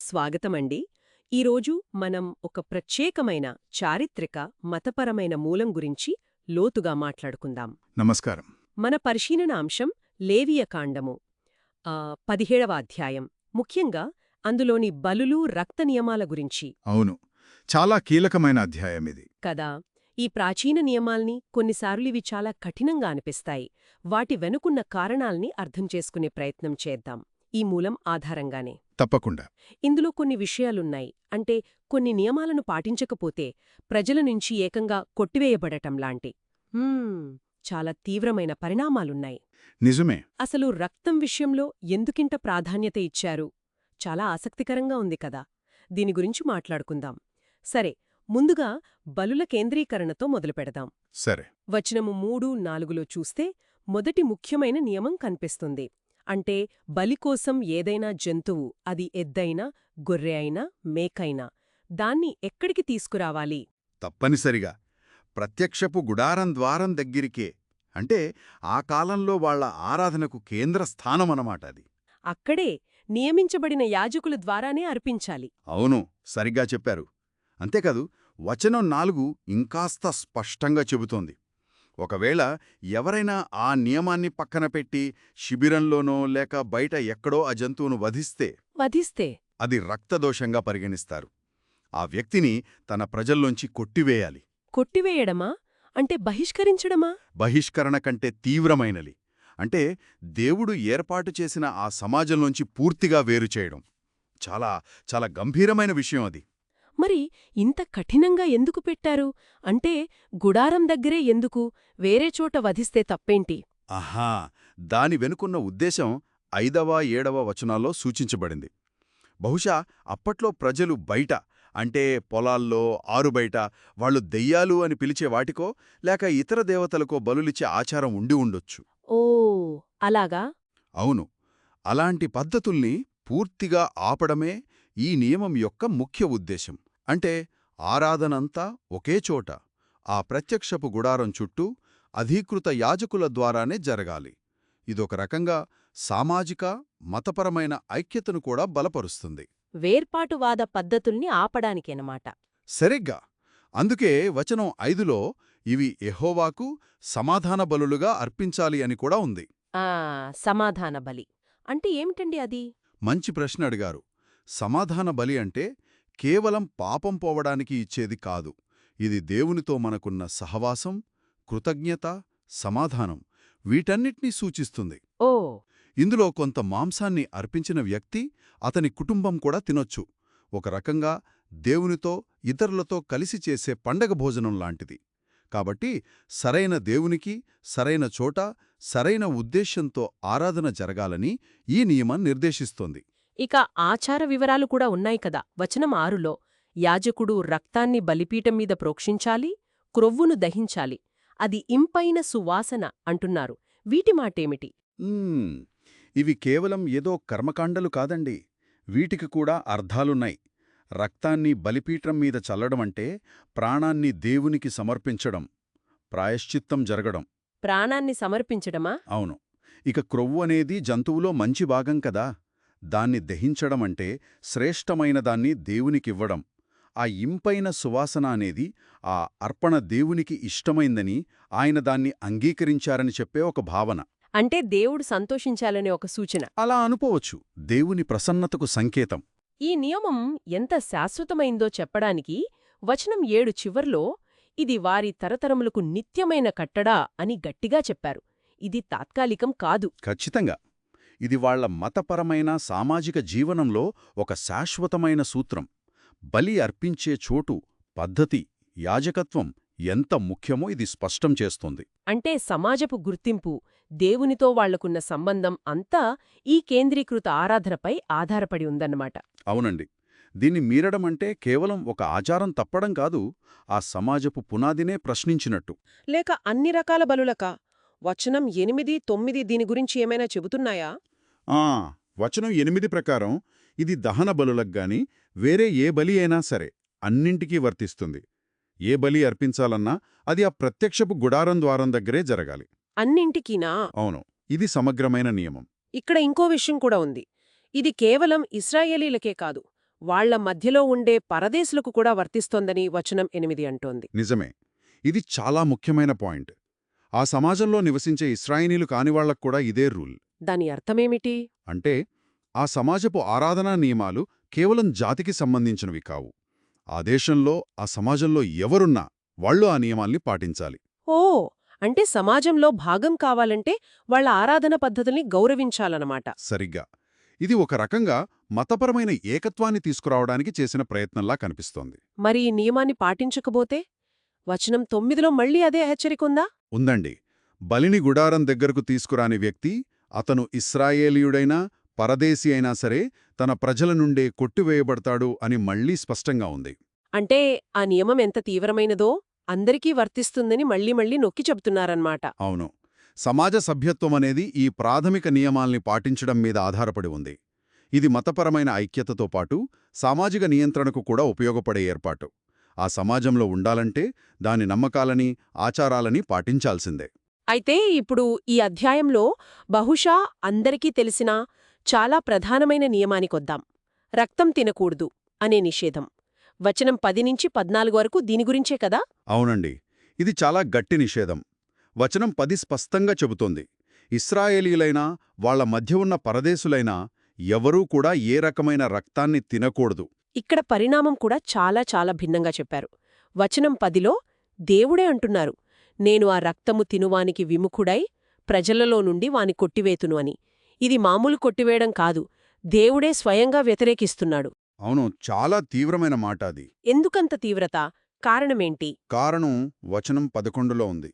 స్వాగతమండి. ఈరోజు మనం ఒక ప్రత్యేకమైన చారిత్రక మతపరమైన మూలం గురించి లోతుగా మాట్లాడుకుందాం. నమస్కారం. మన పరిశీలన అంశం లేవియకాండము పదిహేడవ అధ్యాయం. ముఖ్యంగా అందులోని బలులు రక్త నియమాల గురించి. అవును. చాలా కీలకమైన అధ్యాయం ఇది. కదా ఈ ప్రాచీన నియమాల్ని కొన్నిసార్లు ఇవి చాలా కఠినంగా అనిపిస్తాయి. వాటి వెనుకున్న కారణాల్ని అర్థం చేసుకునే ప్రయత్నం చేద్దాం. ఈ మూలం ఆధారంగానే. తప్పకుండా. ఇందులో కొన్ని విషయాలున్నాయి. అంటే కొన్ని నియమాలను పాటించకపోతే ప్రజల నుంచి ఏకంగా కొట్టివేయబడటం లాంటి. చాలా తీవ్రమైన పరిణామాలున్నాయి. నిజమే. అసలు రక్తం విషయంలో ఎందుకింత ప్రాధాన్యత ఇచ్చారు? చాలా ఆసక్తికరంగా ఉంది కదా. దీని గురించి మాట్లాడుకుందాం. సరే ముందుగా బలుల కేంద్రీకరణతో మొదలుపెడదాం సరే. వచనము మూడు నాలుగులో చూస్తే మొదటి ముఖ్యమైన నియమం కనిపిస్తుంది. అంటే బలి కోసం ఏదైనా జంతువు అది ఎద్దైనా గొర్రె అయినా మేకైనా దాన్ని ఎక్కడికి తీసుకురావాలి? తప్పనిసరిగా. ప్రత్యక్షపు గుడారం ద్వారం దగ్గరికే. అంటే ఆ కాలంలో వాళ్ళ ఆరాధనకు కేంద్ర స్థానమనమాట అది. అక్కడే నియమించబడిన యాజకుల ద్వారానే అర్పించాలి. అవును సరిగ్గా చెప్పారు. అంతేకాదు వచనం నాలుగు ఇంకాస్త స్పష్టంగా చెబుతోంది. ఒకవేళ ఎవరైనా ఆ నియమాన్ని పక్కన పెట్టి శిబిరంలోనో లేక బయట ఎక్కడో ఆ జంతువును వధిస్తే వధిస్తే అది రక్తదోషంగా పరిగణిస్తారు. ఆ వ్యక్తిని తన ప్రజల్లోంచి కొట్టివేయాలి. కొట్టివేయడమా? అంటే బహిష్కరించడమా? బహిష్కరణ కంటే తీవ్రమైనది. అంటే దేవుడు ఏర్పాటు చేసిన ఆ సమాజంలోంచి పూర్తిగా వేరు చేయడం. చాలా చాలా గంభీరమైన విషయం అది. మరి ఇంత కఠినంగా ఎందుకు పెట్టారు? అంటే గుడారం దగ్గరే ఎందుకు? వేరే చోట వధిస్తే తప్పేంటి? ఆహా దాని వెనుకున్న ఉద్దేశం ఐదవ ఏడవ వచనాల్లో సూచించబడింది. బహుశా అప్పట్లో ప్రజలు బయట అంటే పొలాల్లో ఆరుబయట వాళ్ళు దెయ్యాలు అని పిలిచే వాటికో లేక ఇతర దేవతలకో బలులిచ్చే ఆచారం ఉండి ఉండొచ్చు. ఓ అలాగా? అవును. అలాంటి పద్ధతుల్ని పూర్తిగా ఆపడమే ఈ నియమం యొక్క ముఖ్య ఉద్దేశం. అంటే ఆరాధనంతా ఒకే చోట ఆ ప్రత్యక్షపు గుడారం చుట్టూ అధీకృత యాజకుల ద్వారానే జరగాలి. ఇదొక రకంగా సామాజిక మతపరమైన ఐక్యతను కూడా బలపరుస్తుంది. వేర్పాటువాద పద్ధతుల్ని ఆపడానికేనమాట. సరిగ్గా! అందుకే వచనం ఐదులో ఇవి ఎహోవాకు సమాధాన బలులుగా అర్పించాలి అని కూడా ఉంది. ఆ సమాధాన బలి. అంటే ఏమిటండి అది? మంచి ప్రశ్న అడిగారు. సమాధాన బలి అంటే కేవలం పాపం పోవడానికి ఇచ్చేది కాదు. ఇది దేవునితో మనకున్న సహవాసం కృతజ్ఞత సమాధానం. వీటన్నిటినీ సూచిస్తుంది. ఓ! ఇందులో కొంత మాంసాన్ని అర్పించిన వ్యక్తి అతని కుటుంబం కూడా తినొచ్చు. ఒక రకంగా దేవునితో ఇతరులతో కలిసి చేసే పండగ భోజనం లాంటిది. కాబట్టి సరైన దేవునికి సరైన చోట సరైన ఉద్దేశ్యంతో ఆరాధన జరగాలని ఈ నియమం నిర్దేశిస్తోంది. ఇక ఆచార వివరాలు కూడా ఉన్నాయి కదా. వచనం ఆరులో యాజకుడు రక్తాన్ని బలిపీఠం మీద ప్రోక్షించాలి క్రొవ్వును దహించాలి. అది ఇంపైన సువాసన అంటున్నారు. వీటి మాటేమిటి. ఇవి కేవలం ఏదో కర్మకాండలు కాదండి. వీటికి కూడా అర్థాలున్నాయి. రక్తాన్ని బలిపీఠం మీద చల్లడమంటే ప్రాణాన్ని దేవునికి సమర్పించడం ప్రాయశ్చిత్తం జరగడం. ప్రాణాన్ని సమర్పించడమా? అవును. ఇక క్రొవ్వు అనేది జంతువులో మంచి భాగం కదా. దాన్ని దహించడమంటే శ్రేష్టమైన దాన్ని దేవునికివ్వడం. ఆ ఇంపైన సువాసన అనేది ఆ అర్పణ దేవునికి ఇష్టమైందని ఆయన దాన్ని అంగీకరించారని చెప్పే ఒక భావన. అంటే దేవుడు సంతోషించాలనే ఒక సూచన. అలా అనుకోవచ్చు. దేవుని ప్రసన్నతకు సంకేతం. ఈ నియమం ఎంత శాశ్వతమైందో చెప్పడానికి వచనం ఏడు చివర్లో ఇది వారి తరతరములకు నిత్యమైన కట్టడా అని గట్టిగా చెప్పారు. ఇది తాత్కాలికం కాదు. ఖచ్చితంగా. ఇది వాళ్ళ మతపరమైన సామాజిక జీవనంలో ఒక శాశ్వతమైన సూత్రం. బలి అర్పించే చోటు పద్ధతి యాజకత్వం ఎంత ముఖ్యమో ఇది స్పష్టం చేస్తోంది. అంటే సమాజపు గుర్తింపు దేవునితో వాళ్ళకున్న సంబంధం అంతా ఈ కేంద్రీకృత ఆరాధనపై ఆధారపడి ఉందన్నమాట. అవునండి. దీన్ని మీరడం అంటే కేవలం ఒక ఆచారం తప్పడం కాదు ఆ సమాజపు పునాదినే ప్రశ్నించినట్టు. లేక అన్ని రకాల బలులకా? వచనం ఎనిమిది తొమ్మిది దీని గురించి ఏమైనా చెబుతున్నాయా? వచనం ఎనిమిది ప్రకారం ఇది దహన బలులకు గాని వేరే ఏ బలి అయినా సరే అన్నింటికీ వర్తిస్తుంది. ఏ బలి అర్పించాలన్నా అది ఆ ప్రత్యక్షపు గుడారం ద్వారం దగ్గరే జరగాలి. అన్నింటికీనా? అవును ఇది సమగ్రమైన నియమం. ఇక్కడ ఇంకో విషయం కూడా ఉంది. ఇది కేవలం ఇస్రాయేలీలకే కాదు వాళ్ళ మధ్యలో ఉండే పరదేశులకు కూడా వర్తిస్తోందని వచనం ఎనిమిది అంటోంది. నిజమే ఇది చాలా ముఖ్యమైన పాయింట్. ఆ సమాజంలో నివసించే ఇస్రాయినీలు కానివాళ్ళకు కూడా ఇదే రూల్. దాని అర్థమేమిటి? అంటే ఆ సమాజపు ఆరాధనా నియమాలు కేవలం జాతికి సంబంధించినవి కావు. ఆ దేశంలో ఆ సమాజంలో ఎవరున్నా వాళ్ళు ఆ నియమాల్ని పాటించాలి. ఓ! అంటే సమాజంలో భాగం కావాలంటే వాళ్ళ ఆరాధన పద్ధతుల్ని గౌరవించాలన్నమాట సరిగ్గా. ఇది ఒక రకంగా మతపరమైన ఏకత్వాన్ని తీసుకురావడానికి చేసిన ప్రయత్నంలా కనిపిస్తోంది. మరి ఈ నియమాన్ని పాటించకపోతే? వచనం తొమ్మిదిలో మళ్ళీ అదే హెచ్చరికుందా? ఉందండి. బలిని గుడారం దగ్గరకు తీసుకురాని వ్యక్తి అతను ఇస్రాయేలీయుడైనా పరదేశీ అయినా సరే తన ప్రజల నుండే కొట్టివేయబడతాడు అని మళ్ళీ స్పష్టంగా ఉంది. అంటే ఆ నియమం ఎంత తీవ్రమైనదో అందరికీ వర్తిస్తుందని మళ్ళీ మళ్ళీ నొక్కి చెబుతున్నారన్నమాట. అవును. సమాజ సభ్యత్వం అనేది ఈ ప్రాథమిక నియమాల్ని పాటించడం మీద ఆధారపడి ఉంది. ఇది మతపరమైన ఐక్యతతో పాటు సామాజిక నియంత్రణకు కూడా ఉపయోగపడే ఏర్పాటు. ఆ సమాజంలో ఉండాలంటే దాని నమ్మకాలని ఆచారాలని పాటించాల్సిందే. అయితే ఇప్పుడు ఈ అధ్యాయంలో బహుశా అందరికీ తెలిసిన చాలా ప్రధానమైన నియమానికొద్దాం. రక్తం తినకూడదు అనే నిషేధం. వచనం పది నుంచి పద్నాలుగు వరకు దీని గురించే కదా? అవునండి. ఇది చాలా గట్టి నిషేధం. వచనం పది స్పష్టంగా చెబుతోంది. ఇస్రాయేలీలైనా వాళ్ళ మధ్య ఉన్న పరదేశులైనా ఎవరూ కూడా ఏ రకమైన రక్తాన్ని తినకూడదు. ఇక్కడ పరిణామం కూడా చాలా చాలా భిన్నంగా చెప్పారు. వచనం పదిలో దేవుడే అంటున్నారు. నేను ఆ రక్తము తినువానికి విముఖుడై ప్రజలలో నుండి వాని కొట్టివేతును అని. ఇది మామూలు కొట్టివేయడం కాదు దేవుడే స్వయంగా వ్యతిరేకిస్తున్నాడు. అవును చాలా తీవ్రమైన మాట అది. ఎందుకంత తీవ్రత? కారణమేంటి? కారణం వచనం పదకొండులో ఉంది.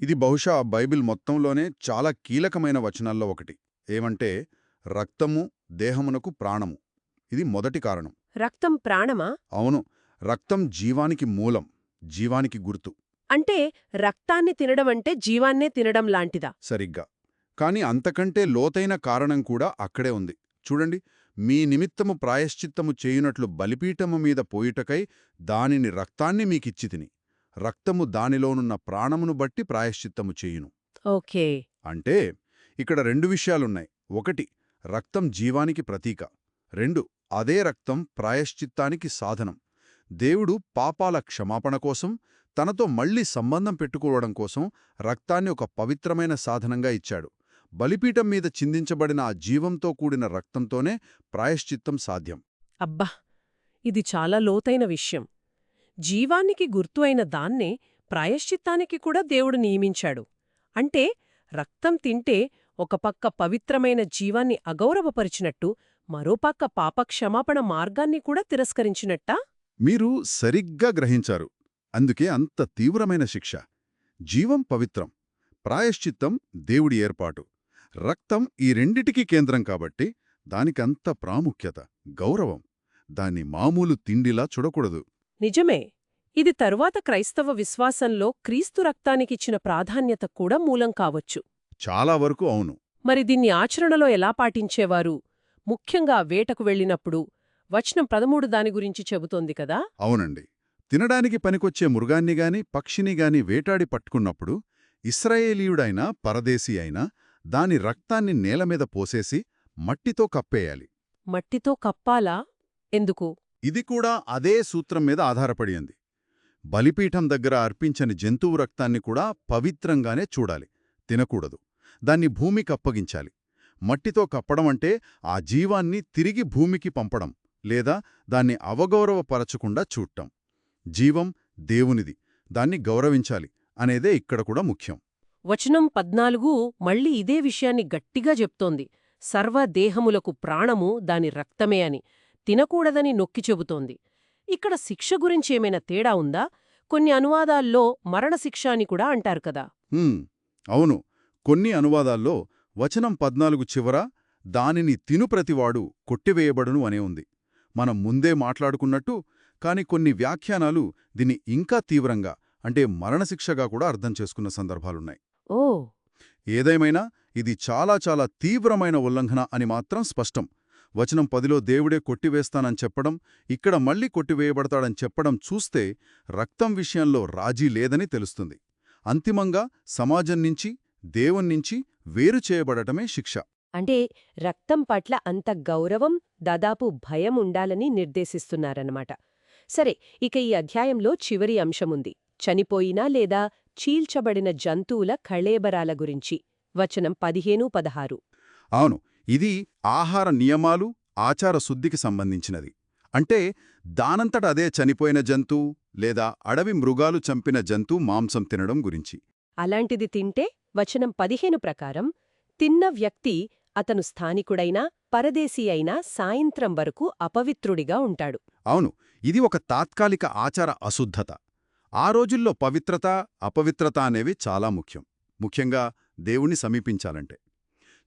ఇది బహుశా బైబిల్ మొత్తంలోనే చాలా కీలకమైన వచనాల్లో ఒకటి. ఏమంటే రక్తము దేహమునకు ప్రాణము. ఇది మొదటి కారణం. రక్తం ప్రాణమా? అవును రక్తం జీవానికి మూలం జీవానికి గుర్తు. అంటే రక్తాన్ని తినడమంటే జీవాన్నే తినడం లాంటిదా? సరిగ్గా. కాని అంతకంటే లోతైన కారణం కూడా అక్కడే ఉంది. చూడండి మీ నిమిత్తము ప్రాయశ్చిత్తము చేయునట్లు బలిపీఠము మీద పోయుటకై దానిని రక్తాన్ని మీకిచ్చి తిని రక్తము దానిలోనున్న ప్రాణమును బట్టి ప్రాయశ్చిత్తము చేయును. ఓకే. అంటే ఇక్కడ రెండు విషయాలున్నాయి. ఒకటి రక్తం జీవానికి ప్రతీక. రెండు అదే రక్తం ప్రాయశ్చిత్తానికి సాధనం. దేవుడు పాపాల క్షమాపణ కోసం తనతో మళ్ళీ సంబంధం పెట్టుకోవడం కోసం రక్తాన్ని ఒక పవిత్రమైన సాధనంగా ఇచ్చాడు. బలిపీఠం మీద చిందించబడిన ఆ జీవంతో కూడిన రక్తంతోనే ప్రాయశ్చిత్తం సాధ్యం. అబ్బా! ఇది చాలా లోతైన విషయం. జీవానికి గుర్తు అయిన దాన్నే ప్రాయశ్చిత్తానికి కూడా దేవుడు నియమించాడు. అంటే రక్తం తింటే ఒక పక్క పవిత్రమైన జీవాన్ని అగౌరవపరిచినట్టు మరోపక్క పాపక్షమాపణ మార్గాన్ని కూడా తిరస్కరించినట్టా? మీరు సరిగ్గా గ్రహించారు. అందుకే అంత తీవ్రమైన శిక్ష. జీవం పవిత్రం. ప్రాయశ్చిత్తం దేవుడి ఏర్పాటు. రక్తం ఈ రెండిటికీ కేంద్రం కాబట్టి దానికంత ప్రాముఖ్యత గౌరవం. దాన్ని మామూలు తిండిలా చూడకూడదు. నిజమే. ఇది తరువాత క్రైస్తవ విశ్వాసంలో క్రీస్తు రక్తానికిచ్చిన ప్రాధాన్యత కూడా మూలం కావచ్చు. చాలా వరకు అవును. మరి దీన్ని ఆచరణలో ఎలా పాటించేవారు? ముఖ్యంగా వేటకు వెళ్ళినప్పుడు వచనం పదమూడు దాని గురించి చెబుతోంది కదా? అవునండి. తినడానికి పనికొచ్చే మృగాన్నిగాని పక్షినిగాని వేటాడి పట్టుకున్నప్పుడు ఇస్రాయేలీయుడైన పరదేశీ అయినా దాని రక్తాన్ని నేలమీద పోసేసి మట్టితో కప్పేయాలి. మట్టితో కప్పాలా? ఎందుకు? ఇది కూడా అదే సూత్రం మీద ఆధారపడింది బలిపీఠం దగ్గర అర్పించని జంతువు రక్తాన్ని కూడా పవిత్రంగానే చూడాలి. తినకూడదు. దాన్ని భూమికి అప్పగించాలి. మట్టితో కప్పడం అంటే ఆ జీవాన్ని తిరిగి భూమికి పంపడం. లేదా దాన్ని అవగౌరవపరచకుండా చూడటం. జీవం దేవునిది. దాన్ని గౌరవించాలి అనేదే ఇక్కడ కూడా ముఖ్యం. వచనం పద్నాలుగు మళ్ళీ ఇదే విషయాన్ని గట్టిగా చెప్తోంది. సర్వదేహములకు ప్రాణము దాని రక్తమే అని. తినకూడదని నొక్కి చెబుతోంది. ఇక్కడ శిక్ష గురించేమైనా తేడా ఉందా? కొన్ని అనువాదాల్లో మరణశిక్ష అని కూడా అంటారు కదా. అవును. కొన్ని అనువాదాల్లో వచనం పద్నాలుగు చివర దానిని తిను ప్రతివాడు కొట్టివేయబడును అనే ఉంది. మనం ముందే మాట్లాడుకున్నట్టు కాని కొన్ని వ్యాఖ్యానాలు దీన్ని ఇంకా తీవ్రంగా అంటే మరణశిక్షగా కూడా అర్థం చేసుకున్న సందర్భాలున్నాయి. ఓ! ఏదేమైనా ఇది చాలా చాలా తీవ్రమైన ఉల్లంఘన అని మాత్రం స్పష్టం. వచనం పదిలో దేవుడే కొట్టివేస్తానని చెప్పడం ఇక్కడ మళ్ళీ కొట్టివేయబడతాడని చెప్పడం చూస్తే రక్తం విషయంలో రాజీ లేదని తెలుస్తుంది. అంతిమంగా సమాజం నుంచి దేవున్నించి వేరు చేయబడటమే శిక్ష. అంటే రక్తం పట్ల అంత గౌరవం దాదాపు భయం ఉండాలని నిర్దేశిస్తున్నారన్నమాట. సరే ఇక ఈ అధ్యాయంలో చివరి అంశముంది. చనిపోయిన లేదా చీల్చబడిన జంతువుల కళేబరాల గురించి. వచనం పదిహేను పదహారు. అవును ఇది ఆహార నియమాలు ఆచార శుద్ధికి సంబంధించినది. అంటే దానంతట అదే చనిపోయిన జంతువు లేదా అడవి మృగాలు చంపిన జంతువు మాంసం తినడం గురించి. అలాంటిది తింటే వచనం పదిహేను ప్రకారం తిన్న వ్యక్తి అతను స్థానికుడైనా పరదేశీ అయినా సాయంత్రం వరకు అపవిత్రుడిగా ఉంటాడు. అవును ఇది ఒక తాత్కాలిక ఆచార అశుద్ధత. ఆ రోజుల్లో పవిత్రత అపవిత్రత అనేవి చాలా ముఖ్యం. ముఖ్యంగా దేవుణ్ణి సమీపించాలంటే.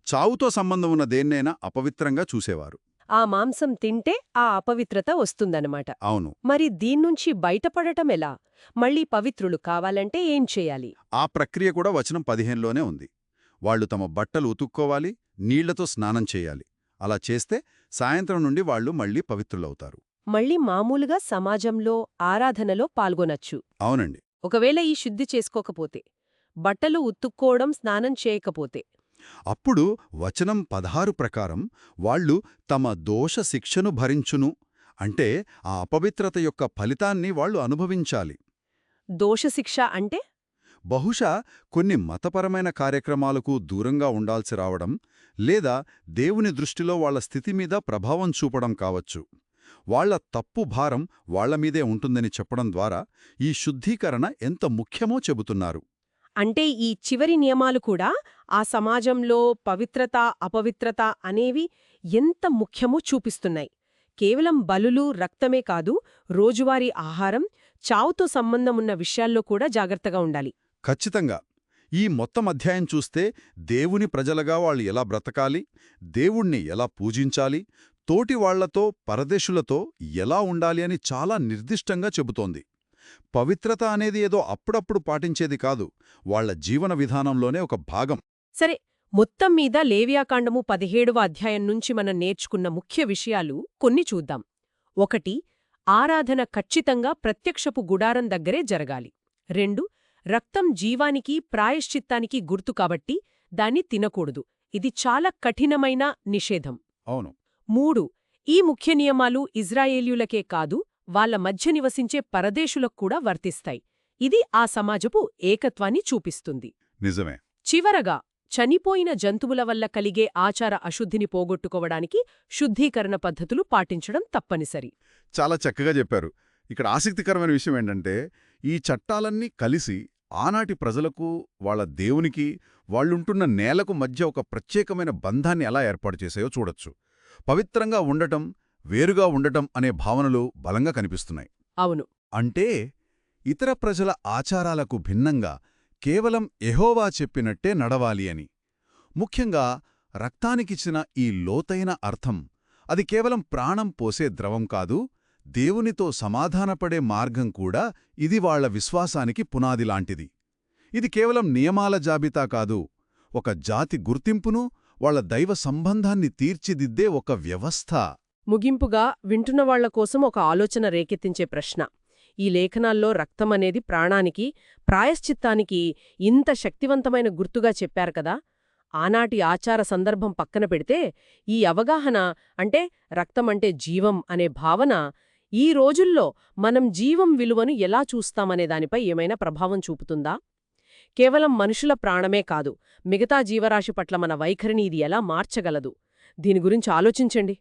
చావుతో సంబంధం ఉన్న దేన్నైనా అపవిత్రంగా చూసేవారు. ఆ మాంసం తింటే ఆ అపవిత్రత వస్తుందన్నమాట. అవును. మరి దీన్నుంచి బయటపడటం ఎలా? మళ్ళీ పవిత్రులు కావాలంటే ఏం చేయాలి? ఆ ప్రక్రియ కూడా వచనం పదిహేనులోనే ఉంది. వాళ్ళు తమ బట్టలు ఉతుక్కోవాలి నీళ్ళతో స్నానం చేయాలి. అలా చేస్తే సాయంత్రం నుండి వాళ్ళు మళ్ళీ పవిత్రులవుతారు. మళ్ళీ మామూలుగా సమాజంలో ఆరాధనలో పాల్గొనొచ్చు. అవునండి. ఒకవేళ ఈ శుద్ధి చేసుకోకపోతే బట్టలు ఉత్తుక్కోవడం స్నానం చేయకపోతే. అప్పుడు వచనం పదహారు ప్రకారం వాళ్ళు తమ దోష శిక్షను భరించును. అంటే ఆ అపవిత్రత యొక్క ఫలితాన్ని వాళ్ళు అనుభవించాలి. దోషశిక్ష అంటే? బహుశా కొన్ని మతపరమైన కార్యక్రమాలకు దూరంగా ఉండాల్సి రావడం లేదా దేవుని దృష్టిలో వాళ్ళ స్థితి మీద ప్రభావం చూపడం కావచ్చు. వాళ్ళ తప్పు భారం వాళ్ళమీదే ఉంటుందని చెప్పడం ద్వారా ఈ శుద్ధీకరణ ఎంత ముఖ్యమో చెబుతున్నారు. అంటే ఈ చివరి నియమాలు కూడా ఆ సమాజంలో పవిత్రత అపవిత్రత అనేవి ఎంత ముఖ్యమో చూపిస్తున్నాయి. కేవలం బలులు రక్తమే కాదు రోజువారీ ఆహారం చావుతో సంబంధమున్న విషయాల్లో కూడా జాగ్రత్తగా ఉండాలి. ఖచ్చితంగా. ఈ మొత్తం అధ్యాయం చూస్తే దేవుని ప్రజలుగా వాళ్ళు ఎలా బ్రతకాలి దేవుణ్ణి ఎలా పూజించాలి తోటి వాళ్ళతో పరదేశులతో ఎలా ఉండాలి అని చాలా నిర్దిష్టంగా చెబుతోంది. పవిత్రత అనేది ఏదో అప్పుడప్పుడు పాటించేది కాదు వాళ్ళ జీవన విధానంలోనే ఒక భాగం. సరే మొత్తం మీద లేవ్యాకాండము పదిహేడవ అధ్యాయం నుంచి మనం నేర్చుకున్న ముఖ్య విషయాలు కొన్ని చూద్దాం. ఒకటి ఆరాధన ఖచ్చితంగా ప్రత్యక్షపు గుడారం దగ్గరే జరగాలి. రెండు రక్తం జీవానికి ప్రాయశ్చిత్తానికి గుర్తు కాబట్టి దాన్ని తినకూడదు. ఇది చాలా కఠినమైన నిషేధం. అవును. మూడు ఈ ముఖ్య నియమాలు ఇజ్రాయేలీయులకే కాదు వాళ్ళ మధ్య నివసించే పరదేశులకు కూడా వర్తిస్తాయి. ఇది ఆ సమాజపు ఏకత్వాన్ని చూపిస్తుంది. నిజమే. చివరగా చనిపోయిన జంతువుల వల్ల కలిగే ఆచార అశుద్ధిని పోగొట్టుకోవడానికి శుద్ధీకరణ పద్ధతులు పాటించడం తప్పనిసరి. చాలా చక్కగా చెప్పారు. ఇక్కడ ఆసక్తికరమైన విషయం ఏంటంటే ఈ చట్టాలన్నీ కలిసి ఆనాటి ప్రజలకు వాళ్ళ దేవునికి వాళ్ళుంటున్న నేలకు మధ్య ఒక ప్రత్యేకమైన బంధాన్ని ఎలా ఏర్పాటు చేశాయో చూడొచ్చు. పవిత్రంగా ఉండటం వేరుగా ఉండటం అనే భావనలు బలంగా కనిపిస్తున్నాయి. అవును. అంటే ఇతర ప్రజల ఆచారాలకు భిన్నంగా కేవలం ఎహోవా చెప్పినట్టే నడవాలి అని. ముఖ్యంగా రక్తానికిచ్చిన ఈ లోతైన అర్థం అది కేవలం ప్రాణం పోసే ద్రవం కాదు దేవునితో సమాధానపడే మార్గం కూడా ఇది వాళ్ళ విశ్వాసానికి పునాదిలాంటిది. ఇది కేవలం నియమాల జాబితా కాదు. ఒక జాతి గుర్తింపును వాళ్ళ దైవ సంబంధాన్ని తీర్చిదిద్దే ఒక వ్యవస్థ. ముగింపుగా వింటున్న వాళ్ళ కోసం ఒక ఆలోచన రేకెత్తించే ప్రశ్న. ఈ లేఖనాల్లో రక్తమనేది ప్రాణానికి ప్రాయశ్చిత్తానికి ఇంత శక్తివంతమైన గుర్తుగా చెప్పారు కదా. ఆనాటి ఆచార సందర్భం పక్కన పెడితే ఈ అవగాహన అంటే రక్తమంటే జీవం అనే భావన ఈ రోజుల్లో మనం జీవం విలువను ఎలా చూస్తామనే దానిపై ఏమైనా ప్రభావం చూపుతుందా? కేవలం మనుషుల ప్రాణమే కాదు మిగతా జీవరాశి పట్ల మన వైఖరిని ఇది ఎలా మార్చగలదు? దీని గురించి ఆలోచించండి.